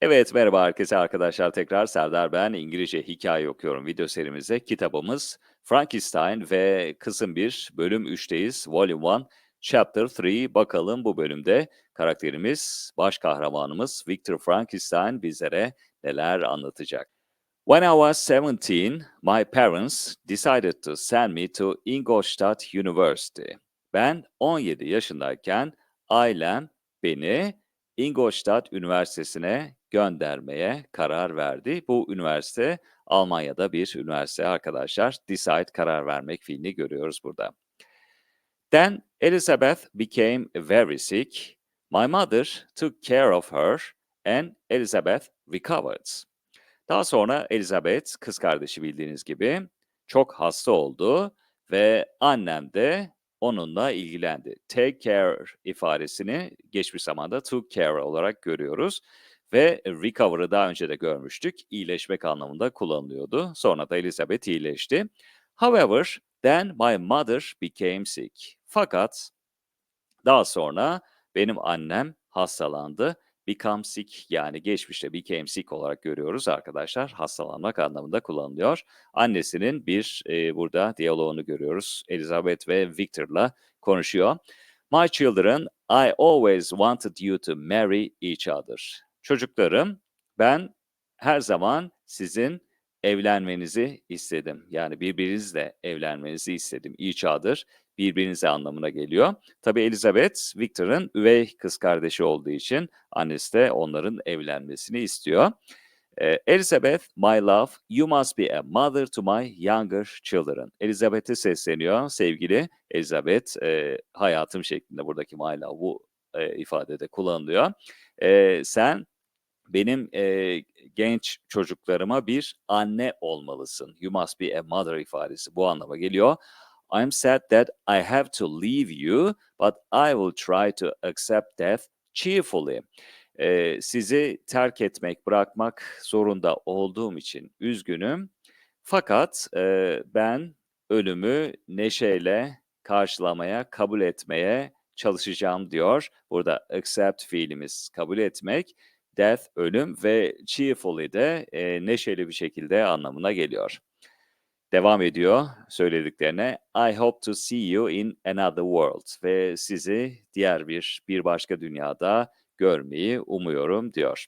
Evet, merhaba herkese arkadaşlar. Tekrar Serdar ben. İngilizce hikaye okuyorum video serimizde. Kitabımız Frankenstein ve kısım 1, bölüm 3'teyiz. Volume 1, Chapter 3. Bakalım bu bölümde karakterimiz, baş kahramanımız Victor Frankenstein bizlere neler anlatacak. When I was 17, my parents decided to send me to Ingolstadt University. Ben 17 yaşındayken ailem beni Ingolstadt Üniversitesi'ne göndermeye karar verdi. Bu üniversite Almanya'da bir üniversite arkadaşlar. Decide karar vermek fiilini görüyoruz burada. Then Elizabeth became very sick. My mother took care of her and Elizabeth recovered. Daha sonra Elizabeth, kız kardeşi bildiğiniz gibi çok hasta oldu ve annem de onunla ilgilendi. Take care ifadesini geçmiş zamanda took care olarak görüyoruz. Ve recover'ı daha önce de görmüştük. İyileşmek anlamında kullanılıyordu. Sonra da Elizabeth iyileşti. However, then my mother became sick. Fakat daha sonra benim annem hastalandı. Become sick yani geçmişte became sick olarak görüyoruz arkadaşlar. Hastalanmak anlamında kullanılıyor. Annesinin bir e, burada diyaloğunu görüyoruz. Elizabeth ve Victor'la konuşuyor. My children, I always wanted you to marry each other. Çocuklarım, ben her zaman sizin evlenmenizi istedim. Yani birbirinizle evlenmenizi istedim. Other birbirinize anlamına geliyor. Tabii Elizabeth, Victor'ın üvey kız kardeşi olduğu için annesi de onların evlenmesini istiyor. Ee, Elizabeth, my love, you must be a mother to my younger children. Elizabeth'e sesleniyor. Sevgili Elizabeth, e, hayatım şeklinde buradaki my love bu e, ifadede kullanılıyor. E, sen benim e, genç çocuklarıma bir anne olmalısın. You must be a mother ifadesi bu anlama geliyor. I'm sad that I have to leave you, but I will try to accept death cheerfully. Ee, sizi terk etmek, bırakmak zorunda olduğum için üzgünüm. Fakat e, ben ölümü neşeyle karşılamaya, kabul etmeye çalışacağım diyor. Burada accept fiilimiz kabul etmek, death ölüm ve cheerfully de e, neşeli bir şekilde anlamına geliyor. Devam ediyor söylediklerine. I hope to see you in another world ve sizi diğer bir bir başka dünyada görmeyi umuyorum diyor.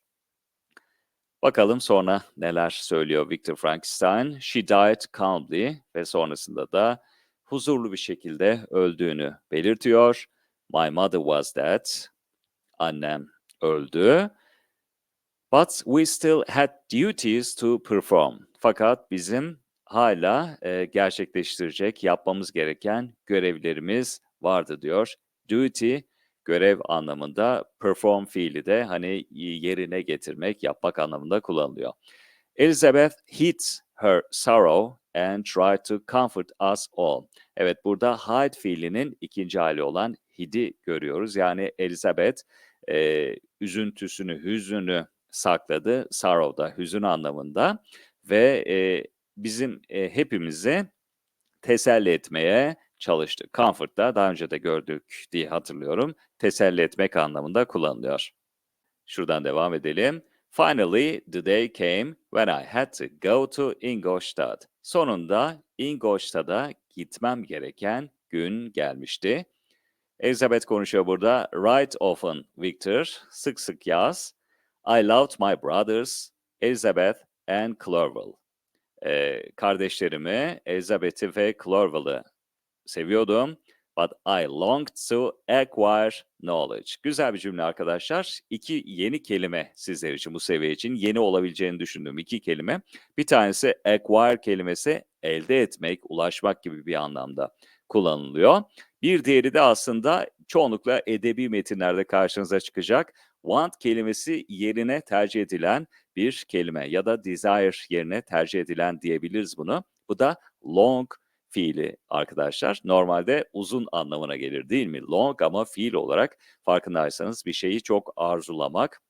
Bakalım sonra neler söylüyor Victor Frankenstein. She died calmly ve sonrasında da huzurlu bir şekilde öldüğünü belirtiyor. My mother was dead. Annem öldü. But we still had duties to perform. Fakat bizim hala e, gerçekleştirecek, yapmamız gereken görevlerimiz vardı diyor. Duty, görev anlamında, perform fiili de hani yerine getirmek, yapmak anlamında kullanılıyor. Elizabeth hid her sorrow and tried to comfort us all. Evet burada hide fiilinin ikinci hali olan hid'i görüyoruz. Yani Elizabeth e, üzüntüsünü, hüzünü sakladı. Sorrow da hüzün anlamında ve e, bizim e, hepimizi teselli etmeye çalıştı. Comfort da daha önce de gördük diye hatırlıyorum. Teselli etmek anlamında kullanılıyor. Şuradan devam edelim. Finally, the day came when I had to go to Ingolstadt. Sonunda Ingolstadt'a gitmem gereken gün gelmişti. Elizabeth konuşuyor burada. Write often, Victor. Sık sık yaz. I loved my brothers, Elizabeth and Clerval. Ee, kardeşlerimi, Elizabeth'i ve Clerval'ı seviyordum. But I longed to acquire knowledge. Güzel bir cümle arkadaşlar. İki yeni kelime sizler için bu seviye için yeni olabileceğini düşündüğüm iki kelime. Bir tanesi acquire kelimesi elde etmek, ulaşmak gibi bir anlamda kullanılıyor. Bir diğeri de aslında çoğunlukla edebi metinlerde karşınıza çıkacak. Want kelimesi yerine tercih edilen bir kelime ya da desire yerine tercih edilen diyebiliriz bunu. Bu da long fiili arkadaşlar. Normalde uzun anlamına gelir değil mi? Long ama fiil olarak farkındaysanız bir şeyi çok arzulamak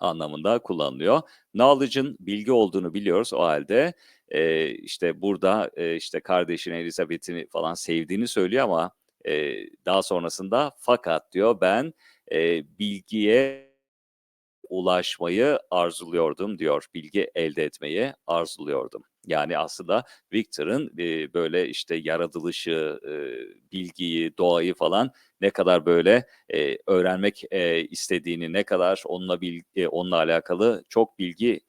anlamında kullanılıyor. Knowledge'ın bilgi olduğunu biliyoruz o halde e, işte burada e, işte kardeşini Elizabeth'ini falan sevdiğini söylüyor ama e, daha sonrasında fakat diyor ben bilgiye ulaşmayı arzuluyordum diyor. Bilgi elde etmeyi arzuluyordum. Yani aslında Victor'ın böyle işte yaratılışı, bilgiyi, doğayı falan ne kadar böyle öğrenmek istediğini, ne kadar onunla bil, onunla alakalı çok bilgi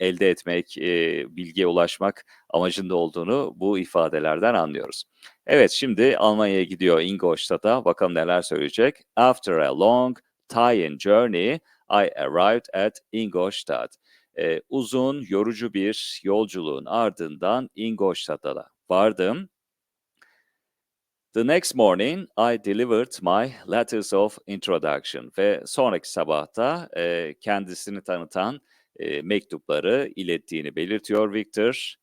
elde etmek, e, bilgiye ulaşmak amacında olduğunu bu ifadelerden anlıyoruz. Evet, şimdi Almanya'ya gidiyor Ingolstadt'a. Bakalım neler söyleyecek. After a long, tiring journey, I arrived at Ingolstadt. Ee, uzun, yorucu bir yolculuğun ardından Ingolstadt'a vardım. The next morning, I delivered my letters of introduction ve sonraki sabahta e, kendisini tanıtan e, mektupları ilettiğini belirtiyor Victor.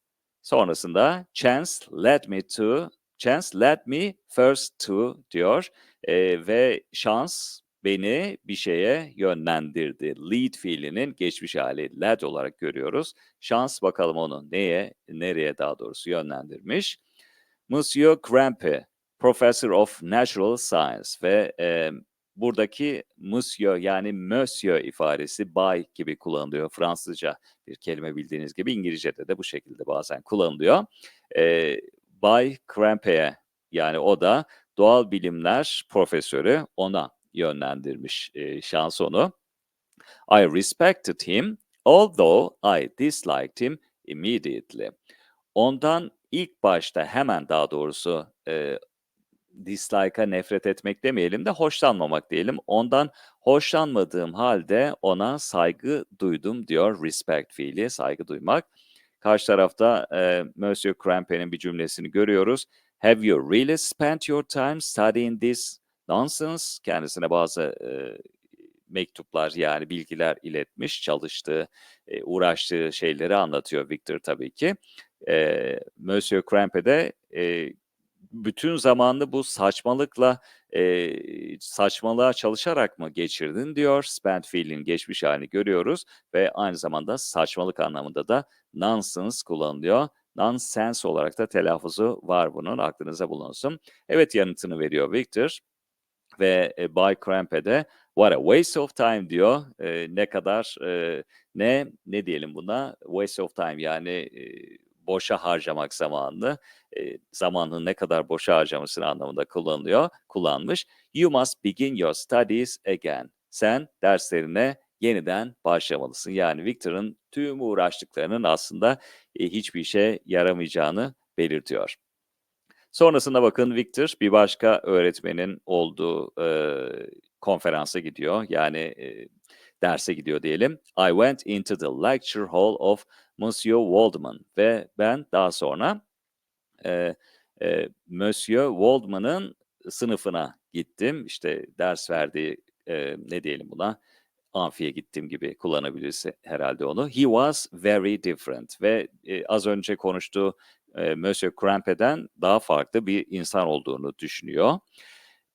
Sonrasında chance led me to chance led me first to diyor e, ve şans beni bir şeye yönlendirdi. Lead fiilinin geçmiş hali led olarak görüyoruz. Şans bakalım onu neye, nereye daha doğrusu yönlendirmiş. Monsieur Crampe, Professor of Natural Science ve e, buradaki monsieur yani monsieur ifadesi by gibi kullanılıyor Fransızca bir kelime bildiğiniz gibi İngilizce'de de bu şekilde bazen kullanılıyor. E, by Crampe'ye yani o da doğal bilimler profesörü ona yönlendirmiş e, şans onu. I respected him although I disliked him immediately. Ondan ilk başta hemen daha doğrusu e, dislike'a nefret etmek demeyelim de hoşlanmamak diyelim. Ondan hoşlanmadığım halde ona saygı duydum diyor respect fiili saygı duymak. Karşı tarafta e, Monsieur Crampe'nin bir cümlesini görüyoruz. Have you really spent your time studying this nonsense? Kendisine bazı e, mektuplar yani bilgiler iletmiş, çalıştığı, e, uğraştığı şeyleri anlatıyor Victor tabii ki. E, Monsieur Crampe de e, bütün zamanını bu saçmalıkla e, saçmalığa çalışarak mı geçirdin diyor. Spent fiilin geçmiş halini görüyoruz ve aynı zamanda saçmalık anlamında da nonsense kullanılıyor. Nonsense olarak da telaffuzu var bunun aklınıza bulunsun. Evet yanıtını veriyor Victor ve e, Bay Crampe'de what a waste of time diyor. E, ne kadar e, ne ne diyelim buna waste of time yani e, boşa harcamak zamanını, e, zamanını ne kadar boşa harcamışsın anlamında kullanılıyor, kullanmış. You must begin your studies again. Sen derslerine yeniden başlamalısın. Yani Victor'ın tüm uğraştıklarının aslında e, hiçbir işe yaramayacağını belirtiyor. Sonrasında bakın Victor bir başka öğretmenin olduğu e, konferansa gidiyor. Yani e, derse gidiyor diyelim. I went into the lecture hall of Monsieur Waldman ve ben daha sonra e, e, Monsieur Waldman'ın sınıfına gittim. İşte ders verdiği e, ne diyelim buna amfiye gittim gibi kullanabiliriz herhalde onu. He was very different ve e, az önce konuştuğu e, Monsieur Crampe'den daha farklı bir insan olduğunu düşünüyor.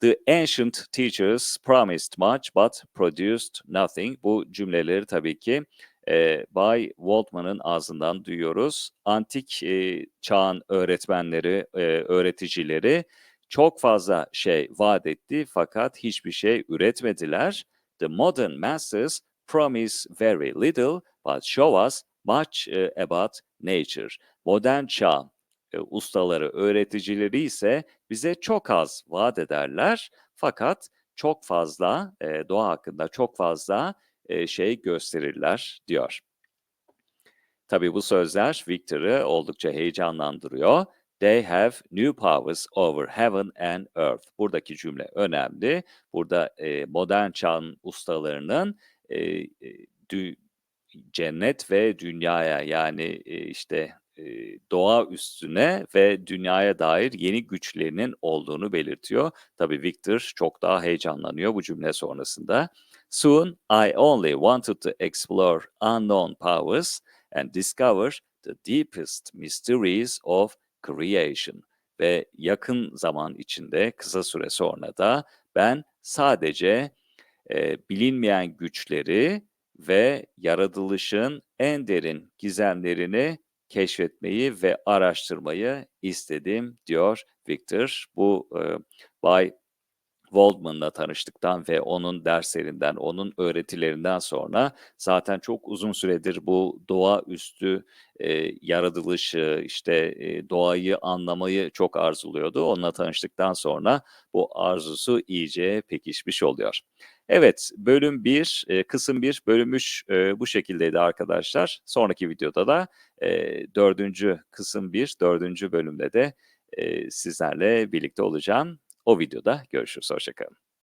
The ancient teachers promised much but produced nothing. Bu cümleleri tabii ki e, Bay Waltman'ın ağzından duyuyoruz. Antik e, çağın öğretmenleri, e, öğreticileri çok fazla şey vaat etti fakat hiçbir şey üretmediler. The modern masters promise very little but show us much uh, about nature. Modern çağ e, ustaları, öğreticileri ise bize çok az vaat ederler fakat çok fazla e, doğa hakkında çok fazla şey gösterirler diyor. Tabii bu sözler Victor'ı oldukça heyecanlandırıyor. They have new powers over heaven and earth. Buradaki cümle önemli. Burada e, modern çağın ustalarının e, dü, cennet ve dünyaya yani e, işte doğa üstüne ve dünyaya dair yeni güçlerinin olduğunu belirtiyor. Tabii Victor çok daha heyecanlanıyor bu cümle sonrasında. Soon I only wanted to explore unknown powers and discover the deepest mysteries of creation. Ve yakın zaman içinde kısa süre sonra da ben sadece e, bilinmeyen güçleri ve yaratılışın en derin gizemlerini keşfetmeyi ve araştırmayı istedim diyor Victor. Bu e, Bay Waldman'la tanıştıktan ve onun derslerinden, onun öğretilerinden sonra zaten çok uzun süredir bu doğaüstü, eee, yaratılışı, işte, eee, doğayı anlamayı çok arzuluyordu. Onunla tanıştıktan sonra bu arzusu iyice pekişmiş oluyor. Evet, bölüm 1, eee, kısım 1, bölüm 3, eee, bu şekildeydi arkadaşlar. Sonraki videoda da, eee, 4. kısım 1, 4. bölümde de, eee, sizlerle birlikte olacağım. O videoda görüşürüz, hoşça kalın.